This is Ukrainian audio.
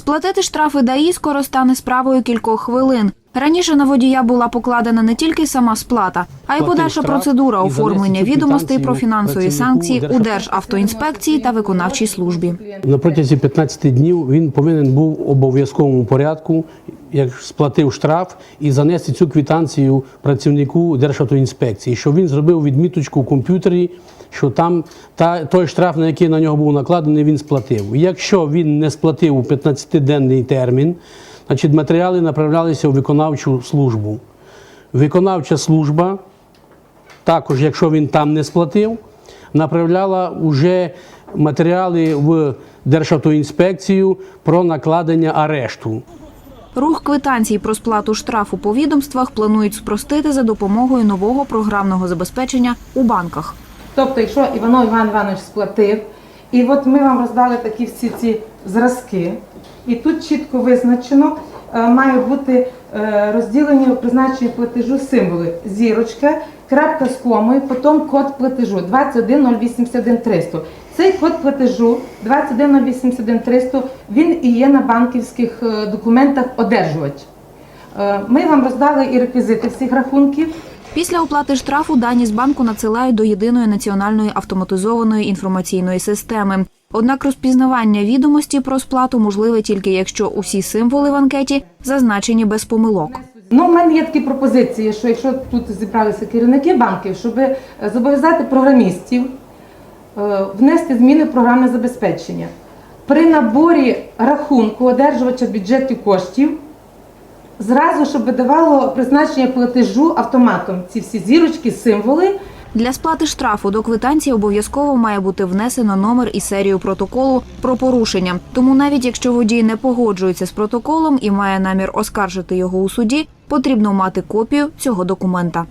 Сплатити штрафи ДАІ скоро стане справою кількох хвилин. Раніше на водія була покладена не тільки сама сплата, а й подальша процедура оформлення відомостей про фінансові санкції у Держав- Державтоінспекції та виконавчій службі. На протязі 15 днів він повинен був в обов'язковому порядку, як сплатив штраф, і занести цю квитанцію працівнику Державтоінспекції, щоб він зробив відміточку в комп'ютері, що там та, той штраф, на який на нього був накладений, він сплатив. Якщо він не сплатив у 15-денний термін, значить матеріали направлялися у виконавчу службу. Виконавча служба також, якщо він там не сплатив, направляла вже матеріали в Державтоінспекцію про накладення арешту. Рух квитанцій про сплату штрафу по відомствах планують спростити за допомогою нового програмного забезпечення у банках. Тобто, якщо Іванов Іван Іванович сплатив, і от ми вам роздали такі всі ці зразки, і тут чітко визначено, е, має бути е, розділені у призначенні платежу символи зірочка, крапка з комою, потім код платежу 21081 Цей код платежу 21081 він і є на банківських е, документах одержувач. Е, Ми вам роздали і реквізити всіх рахунків. Після оплати штрафу дані з банку надсилають до єдиної національної автоматизованої інформаційної системи. Однак розпізнавання відомості про сплату можливе тільки якщо усі символи в анкеті зазначені без помилок. Ну, в мене є такі пропозиції, що якщо тут зібралися керівники банків, щоб е, зобов'язати програмістів внести зміни в програмне забезпечення. При наборі рахунку одержувача бюджетів коштів зразу, щоб видавало призначення платежу автоматом. Ці всі зірочки, символи. Для сплати штрафу до квитанції обов'язково має бути внесено номер і серію протоколу про порушення. Тому навіть якщо водій не погоджується з протоколом і має намір оскаржити його у суді, потрібно мати копію цього документа.